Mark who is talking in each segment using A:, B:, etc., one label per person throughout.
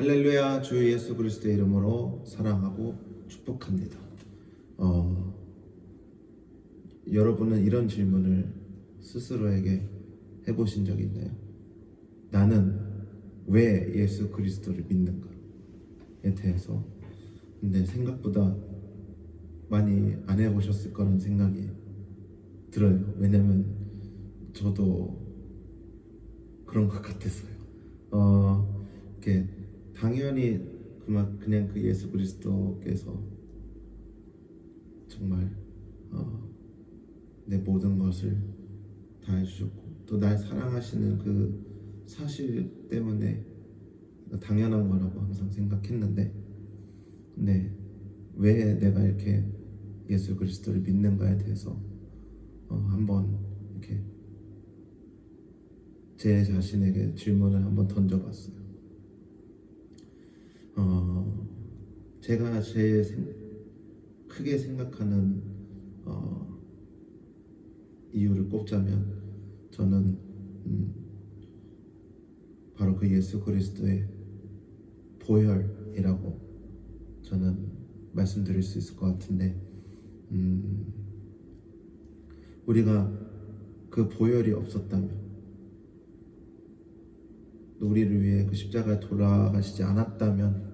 A: 할렐루야 주 예수 그리스도의 이름으로 사랑하고 축복합니다. 어, 여러분은 이런 질문을 스스로에게 해보신 적이 있나요? 나는 왜 예수 그리스도를 믿는가에 대해서 근데 생각보다 많이 안 해보셨을 거라는 생각이 들어요. 왜냐면 저도 그런 것 같았어요. 어, 이렇게 당연히 그만 그냥 그 예수 그리스도께서 정말 어, 내 모든 것을 다 해주셨고 또 날 사랑하시는 그 사실 때문에 당연한 거라고 항상 생각했는데 근데 왜 내가 이렇게 예수 그리스도를 믿는가에 대해서 어, 한번 이렇게 제 자신에게 질문을 한번 던져봤어요. 제가 생- 크게 생각하는 어, 이유를 꼽자면 저는 음, 바로 그 예수 그리스도의 보혈이라고 저는 말씀드릴 수 있을 것 같은데 음, 우리가 그 보혈이 없었다면 또 우리를 위해 그 십자가에 돌아가시지 않았다면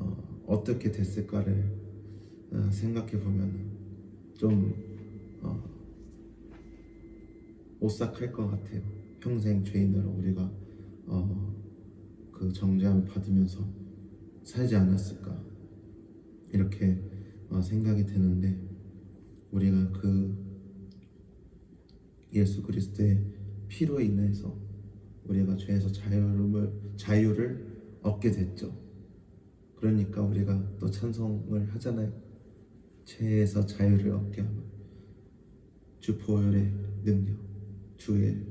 A: 어, 어떻게 됐을까를 어, 생각해 보면 좀 어, 오싹할 것 같아요. 평생 죄인으로 우리가 어, 그 정죄함을 받으면서 살지 않았을까 이렇게 어, 생각이 드는데 우리가 그 예수 그리스도의 피로 인해서 우리가 죄에서 자유를 자유를 얻게 됐죠. 그러니까 우리가 또 찬송을 하잖아요. 죄에서 자유를 얻게 하면 주 보혈의 능력, 주의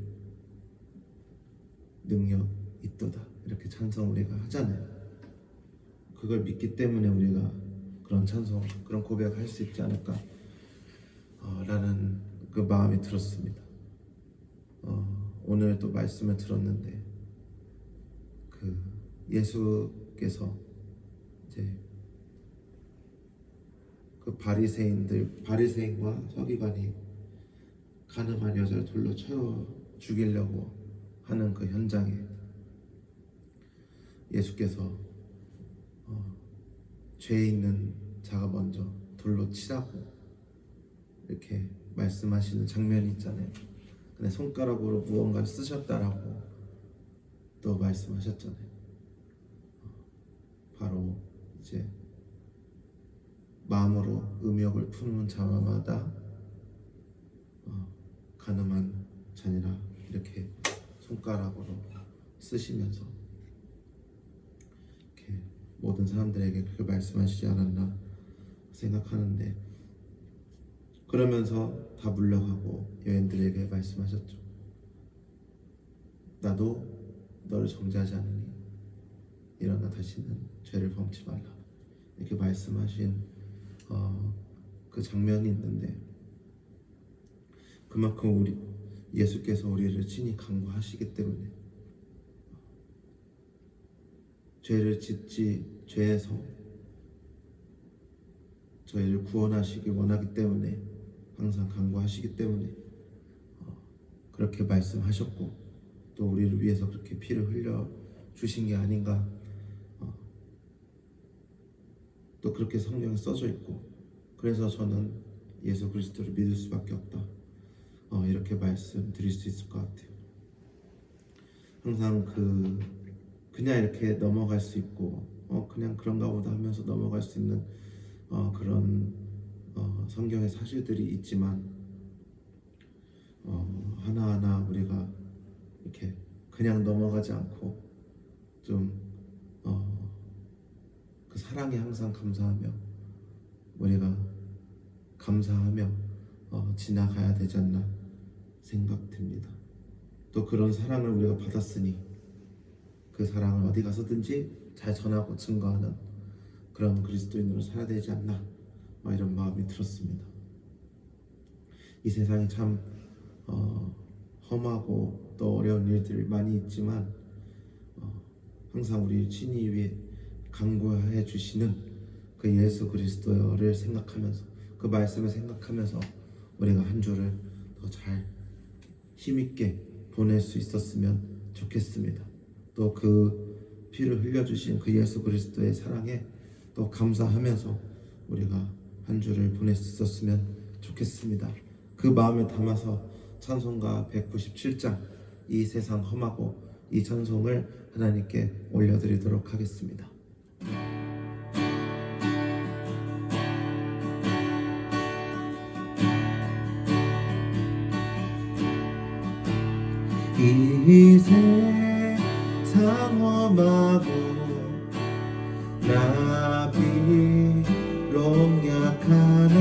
A: 능력 있도다 이렇게 찬송 우리가 하잖아요. 그걸 믿기 때문에 우리가 그런 찬송, 그런 고백을 할수 있지 않을까 어, 라는 그 마음이 들었습니다. 어, 오늘 또 말씀을 들었는데 그 예수께서 이제 그 바리새인들 바리새인과 서기관이 가늠한 여자를 돌로 쳐 죽이려고 하는 그 현장에 예수께서 어, 죄 있는 자가 먼저 돌로 치라고 이렇게 말씀하시는 장면이 있잖아요. 근데 손가락으로 무언가를 쓰셨다라고 또 말씀하셨잖아요. 이제 마음으로 음욕을 품는 자마다 어, 가늠한 자니라 이렇게 손가락으로 쓰시면서 이렇게 모든 사람들에게 그렇게 말씀하시지 않았나 생각하는데 그러면서 다 물러가고 여인들에게 말씀하셨죠. 나도 너를 정죄하지 않으니 일어나 다시는 죄를 범치 말라. 이렇게 말씀하신 어, 그 장면이 있는데 그만큼 우리 예수께서 우리를 친히 강구하시기 때문에 죄를 짓지 죄에서 저희를 구원하시기 원하기 때문에 항상 강구하시기 때문에 어, 그렇게 말씀하셨고 또 우리를 위해서 그렇게 피를 흘려 주신 게 아닌가 어, 또 그렇게 성경에 써져 있고 그래서 저는 예수 그리스도를 믿을 수밖에 없다 어, 이렇게 말씀드릴 수 있을 것 같아요. 항상 그 그냥 이렇게 넘어갈 수 있고 어 그냥 그런가 보다 하면서 넘어갈 수 있는 어, 그런 어, 성경의 사실들이 있지만 어, 하나하나 우리가 이렇게 그냥 넘어가지 않고 좀 사랑에 항상 감사하며 우리가 감사하며 어, 지나가야 되지 않나 생각됩니다. 또 그런 사랑을 우리가 받았으니 그 사랑을 어디 가서든지 잘 전하고 증거하는 그런 그리스도인으로 살아야 되지 않나 막 이런 마음이 들었습니다. 이 세상이 참 어, 험하고 또 어려운 일들이 많이 있지만 어, 항상 우리 친히 위해 간구해 주시는 그 예수 그리스도를 생각하면서 그 말씀을 생각하면서 우리가 한 주를 더 잘 힘있게 보낼 수 있었으면 좋겠습니다. 또 그 피를 흘려주신 그 예수 그리스도의 사랑에 또 감사하면서 우리가 한 주를 보낼 수 있었으면 좋겠습니다. 그 마음을 담아서 찬송가 197장 이 세상 험하고 이 찬송을 하나님께 올려드리도록 하겠습니다. 험하고 나 비록 약하나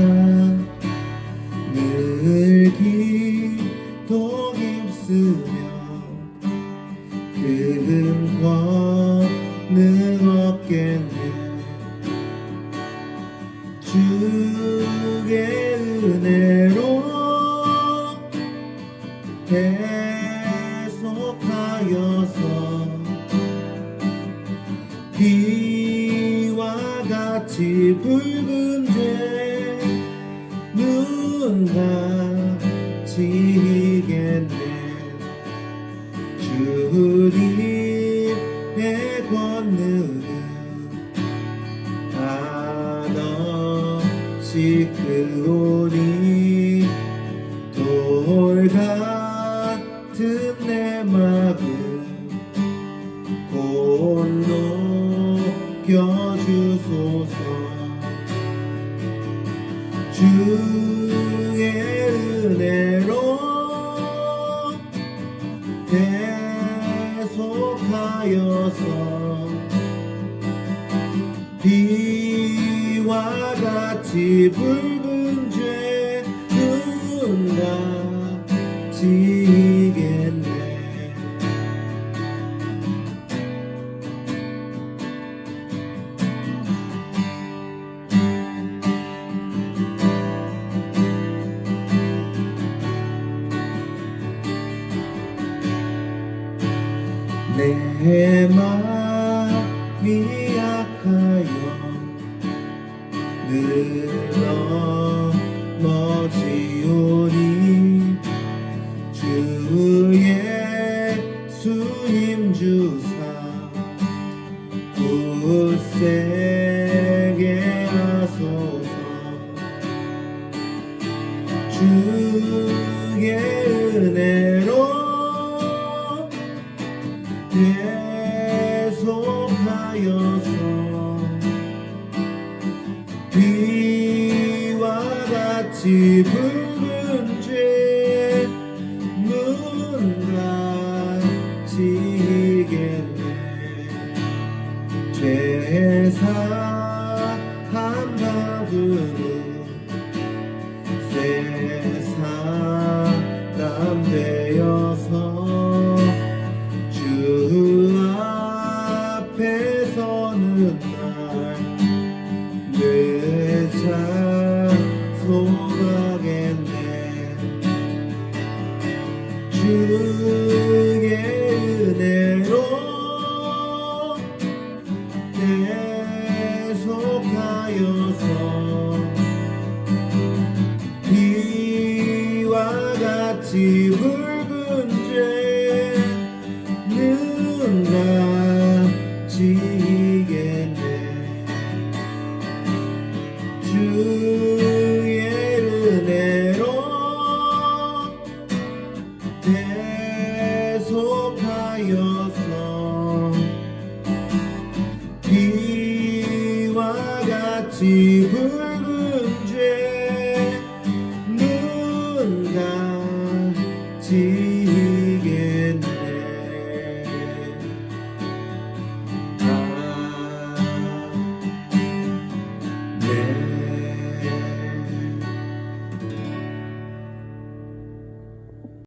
A: 늘 기도 힘쓰며 큰 권능 얻겠네. 주 붉은 죄눈 다지겠네. 주님의 권능은 한없이 크오니 돌 같은 내 마음 홀로 껴주소서 속하여서 비와 같이 붉 내 마음이 약하여 늘 넘어지오니 주 예수님 주사 굳세게 하소서 주의 은혜로 같이 계속하여서 비와 같이 붉은 죄눈 다지겠네 주